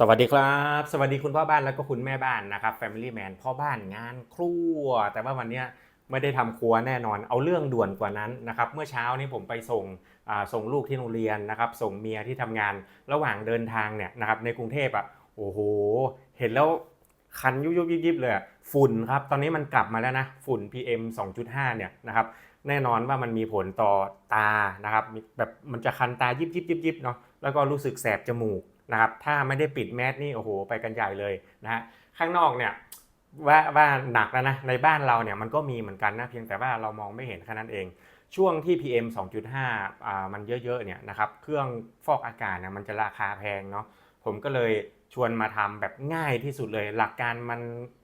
สวัสดีครับ สวัสดีคุณพ่อบ้านแล้วก็คุณแม่บ้านนะครับ Family Man พ่อบ้านงานครัว แต่ว่าวันนี้ไม่ได้ทำครัวแน่นอนเอาเรื่องด่วนกว่านั้นนะครับเมื่อเช้านี้ผมไปส่งส่งลูกที่โรงเรียนนะครับ ส่งเมียที่ทำงานระหว่างเดินทางเนี่ยนะครับในกรุงเทพอะโอ้โห เห็นแล้วคันยุบยุบยิบยิบเลยฝุ่นครับ ตอนนี้มันกลับมาแล้วนะฝุ่น PM 2.5 เนี่ยนะครับแน่นอนว่ามันมีผลต่อตานะครับแบบมันจะคันตายิบยิบยิบยิบเนาะแล้วก็รู้สึกแสบจมูก นะครับถ้าไม่ได้ปิดแมสนี่โอ้โหไปกันใหญ่เลยนะฮะข้างนอกเนี่ยว่าว่าหนักแล้วนะในบ้านเราเนี่ยมันก็มีเหมือนกันนะเพียงแต่ว่าเรามองไม่เห็นแค่นั้นเองช่วงที่ PM 2.5อ่ามันเยอะๆเนี่ยนะครับเครื่องฟอกอากาศเนี่ยมันจะราคาแพงเนาะผมก็เลยชวนมาทำแบบง่ายที่สุดเลย หลักการมัน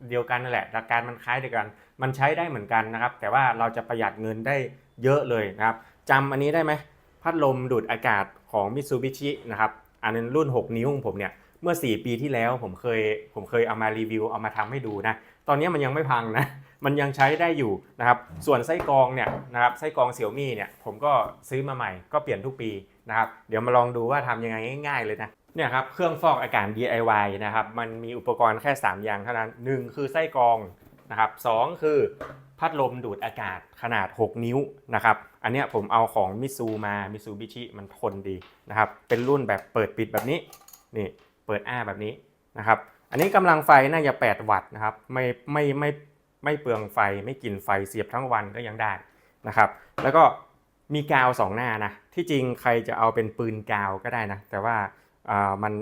เดียวกันนั่นแหละ หลักการมันคล้ายเดียวกัน มันใช้ได้เหมือนกันนะครับ แต่ว่าเราจะประหยัดเงินได้เยอะเลยนะครับจำอันนี้ได้ไหมพัดลมดูดอากาศของ Mitsubishi นะครับ อันนั้นรุ่น 6 นิ้วของผมเนี่ยเมื่อ 4 ปีที่แล้วผมเคยผมเคยเอามารีวิวเอามาทำให้ดูนะตอนนี้มันยังไม่พังนะมันยังใช้ได้อยู่นะครับส่วนไส้กรองเนี่ยนะครับไส้กรองเสี่ยวมี่เนี่ยผมก็ซื้อมาใหม่ก็เปลี่ยนทุกปีนะครับเดี๋ยวมาลองดูว่าทำยังไงง่าย ๆเลยนะเนี่ยครับเครื่องฟอกอากาศ DIY นะครับมันมีอุปกรณ์แค่ 3 อย่างเท่านั้น 1 คือไส้กรอง นะครับสองคือพัดลมดูดอากาศขนาด 6 นิ้วนะครับ อันนี้ผมเอาของมิซูมามิซูบิชิมันทนดีนะครับ เป็นรุ่นแบบเปิดปิดแบบนี้ นี่เปิดอ้าแบบนี้นะครับ อันนี้กำลังไฟน่าจะ 8 วัตต์นะครับ ไม่ไม่ไม่ไม่เปลืองไฟไม่กินไฟเสียบทั้งวันก็ยังได้นะครับ แล้วก็มีกาวสองหน้านะ ที่จริงใครจะเอาเป็นปืนกาวก็ได้นะ แต่ว่ามัน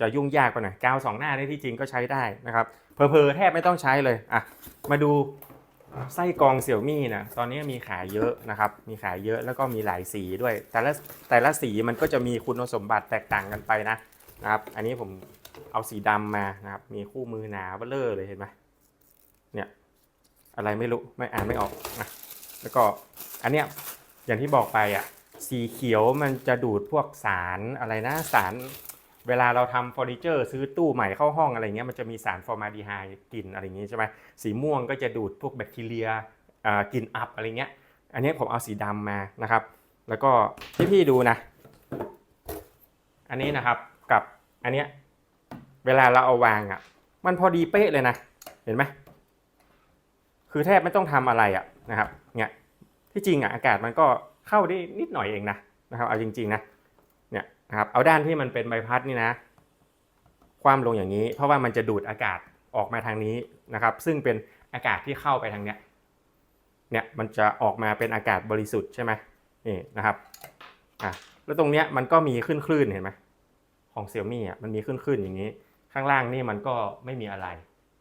จะยุ่งยากกว่าหน่อยกาวสองหน้านี่ที่จริงก็ใช้ได้นะครับเพอเพอแทบไม่ต้องใช้เลยอะมาดูไส้กรองเสี่ยวมี่นะตอนนี้มีขายเยอะนะครับ มีขายเยอะแล้วก็มีหลายสีด้วย แต่ละแต่ละสีมันก็จะมีคุณสมบัติแตกต่างกันไปนะนะครับ อันนี้ผมเอาสีดำมานะครับ มีคู่มือหนาเบ้อเลอเลยเห็นไหมเนี่ยอะไรไม่รู้ไม่อ่านไม่ออกนะแล้วก็อันเนี้ยอย่างที่บอกไปอะสีเขียวมันจะดูดพวกสารอะไรนะสาร เวลาเราทำเฟอร์นิเจอร์ ซื้อตู้ใหม่เข้าห้องอะไรเงี้ยมันจะมีสารฟอร์มาดีไฮด์กลิ่นอะไรอย่างงี้ใช่ไหมสีม่วงก็จะดูดพวกแบคทีเรียกลิ่นอับอะไรเงี้ย อันนี้ผมเอาสีดำมานะครับ แล้วก็ที่พี่ดูนะ อันนี้นะครับกับอันเนี้ยเวลาเราเอาวางอะ มันพอดีเป๊ะเลยนะ เห็นไหมคือแทบไม่ต้องทำอะไรอะนะครับเนี่ยที่จริงอะอากาศมันก็เข้าได้นิดหน่อยเองนะนะครับเอาจริงๆนะ นะครับเอาด้านที่มันเป็นใบพัดนี่นะ คว่ำลงอย่างนี้ เพราะว่ามันจะดูดอากาศออกมาทางนี้นะครับ ซึ่งเป็นอากาศที่เข้าไปทางเนี้ยเนี่ยมันจะออกมาเป็นอากาศบริสุทธิ์ใช่ไหมนี่นะครับอะแล้วตรงเนี้ยมันก็มีขึ้นคลื่นเห็นไหมของเซี่ยมี่อะมันมีขึ้นคลื่นอย่างนี้ ข้างล่างนี่มันก็ไม่มีอะไร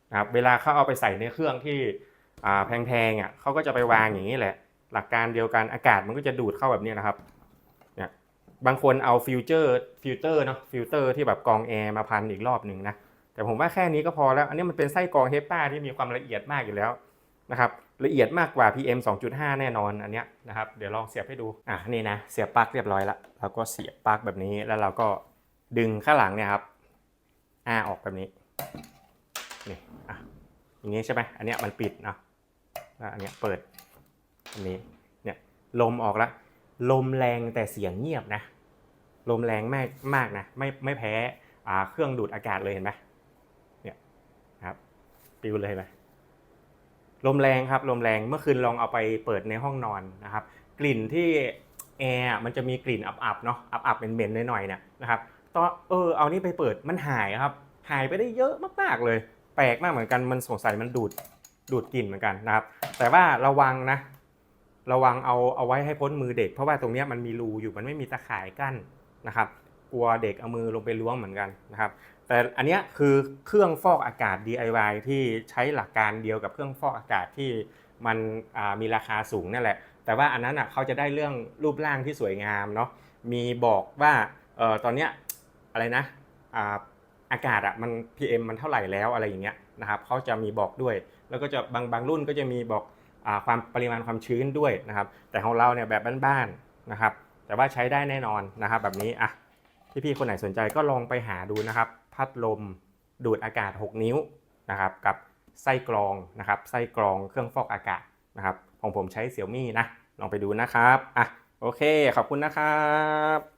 นะครับเวลาเขาเอาไปใส่ในเครื่องที่อ่าแพงๆอะเขาก็จะไปวางอย่างนี้แหละ หลักการเดียวกันอากาศมันก็จะดูดเข้าแบบนี้นะครับ บางคนเอาฟิลเจอร์ฟิลเตอร์เนาะฟิลเตอร์ที่แบบกองแอร์มาพันอีกรอบหนึ่งนะแต่ผมว่าแค่นี้ก็พอแล้ว อันนี้มันเป็นไส้กรองเฮปาที่มีความละเอียดมากอยู่แล้วนะครับละเอียดมากกว่า PM 2.5 แน่นอนอันเนี้ยนะครับเดี๋ยวลองเสียบให้ดูอะนี่นะเสียบปลั๊กเรียบร้อยละเราก็เสียบปลั๊กแบบนี้แล้วเราก็ดึงข้างหลังเนี่ยครับอ้าออกแบบนี้นี่อะอย่างนี้ใช่ไหมอันเนี้ยมันปิดเนาะแล้วอันเนี้ยเปิดอันนี้เนี่ยลมออกล้วลมแรงแต่เสียงเงียบนะ ลมแรงมากมากนะไม่ไม่แพ้อ่าเครื่องดูดอากาศเลยเห็นไหมเนี่ยครับปิวเลยเห็นไหมลมแรงครับลมแรงเมื่อคืนลองเอาไปเปิดในห้องนอนนะครับ กลิ่นที่แอร์มันจะมีกลิ่นอับๆเนาะอับๆเหม็นๆหน่อยๆเนี่ยนะครับตอนเออเอานี่ไปเปิดมันหายครับ หายไปได้เยอะมากๆเลย แปลกมากเหมือนกันมันสงสัยมันดูดดูดกลิ่นเหมือนกันนะครับ แต่ว่าระวังนะ ระวังเอาเอาไว้ให้พ้นมือเด็ก เพราะว่าตรงนี้มันมีรูอยู่มันไม่มีตะข่ายกั้น นะครับ กลัวเด็กเอามือลงไปล้วงเหมือนกันนะครับ แต่อันนี้คือเครื่องฟอกอากาศ DIY ที่ใช้หลักการเดียวกับเครื่องฟอกอากาศที่มันมีราคาสูงนั่นแหละ แต่ว่าอันนั้นอะเขาจะได้เรื่องรูปร่างที่สวยงามเนาะ มีบอกว่าเออตอนเนี้ยอะไรนะอากาศอะมัน PM มันเท่าไหร่แล้วอะไรอย่างเงี้ยนะครับเขาจะมีบอกด้วย แล้วก็จะบางบางรุ่นก็จะมีบอกอความปริมาณความชื้นด้วยนะครับ แต่ของเราเนี่ยแบบบ้านๆนะครับ แต่ว่าใช้ได้แน่นอนนะครับ แบบนี้อะพี่ๆคนไหนสนใจก็ลองไปหาดูนะครับ พัดลมดูดอากาศ 6 นิ้วนะครับ กับไส้กรองนะครับไส้กรองเครื่องฟอกอากาศนะครับของผมใช้เสี่ยวมี่นะ ลองไปดูนะครับอะโอเค ขอบคุณนะครับ